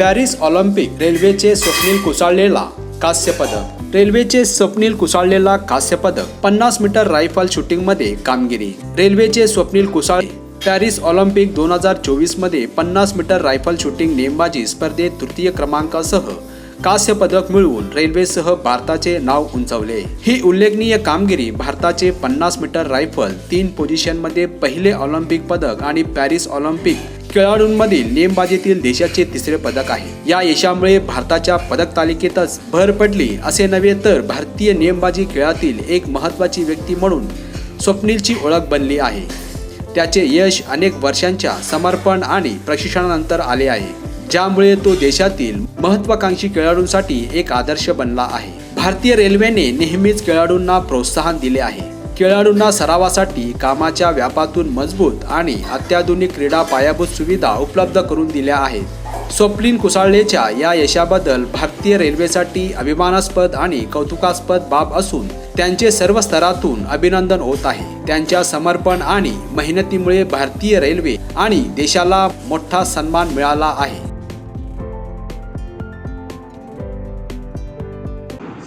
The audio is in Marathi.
पॅरिस ऑलिम्पिक रेल्वेचे स्वप्नील कुसाळलेला कांस्य पदक रेल्वेचे स्वप्नील कुसाळलेला कांस्य पदक पन्नास मीटर रायफल शूटिंगमध्ये कामगिरी. रेल्वेचे स्वप्नील कुसाळ पॅरिस ऑलिम्पिक दोन हजार चोवीसमध्ये पन्नास मीटर रायफल शूटिंग नेमबाजी स्पर्धेत तृतीय क्रमांकासह कांस्य पदक मिळवून रेल्वेसह भारताचे नाव उंचावले. ही उल्लेखनीय कामगिरी भारताचे पन्नास मीटर रायफल तीन पोझिशनमध्ये पहिले ऑलिम्पिक पदक आणि पॅरिस ऑलिम्पिक खेळाडूंमधील नेमबाजीतील देशाचे तिसरे पदक आहे. या यशामुळे भारताच्या पदक तालिकेतच भर पडली असे नव्हे तर भारतीय नेमबाजी खेळातील एक महत्त्वाची व्यक्ती म्हणून स्वप्नीलची ओळख बनली आहे. त्याचे यश अनेक वर्षांच्या समर्पण आणि प्रशिक्षणानंतर आले आहे ज्यामुळे तो देशातील महत्वाकांक्षी खेळाडूंसाठी एक आदर्श बनला आहे. भारतीय रेल्वेने नेहमीच खेळाडूंना प्रोत्साहन दिले आहे. खेळाडूंना सरावासाठी कामाच्या व्यापातून मजबूत आणि अत्याधुनिक क्रीडा पायाभूत सुविधा उपलब्ध करून दिल्या आहेत. स्वप्नील कुसाळलेच्या या यशाबद्दल भारतीय रेल्वेसाठी अभिमानास्पद आणि कौतुकास्पद बाब असून त्यांचे सर्व स्तरातून अभिनंदन होत आहे. त्यांच्या समर्पण आणि मेहनतीमुळे भारतीय रेल्वे आणि देशाला मोठा सन्मान मिळाला आहे.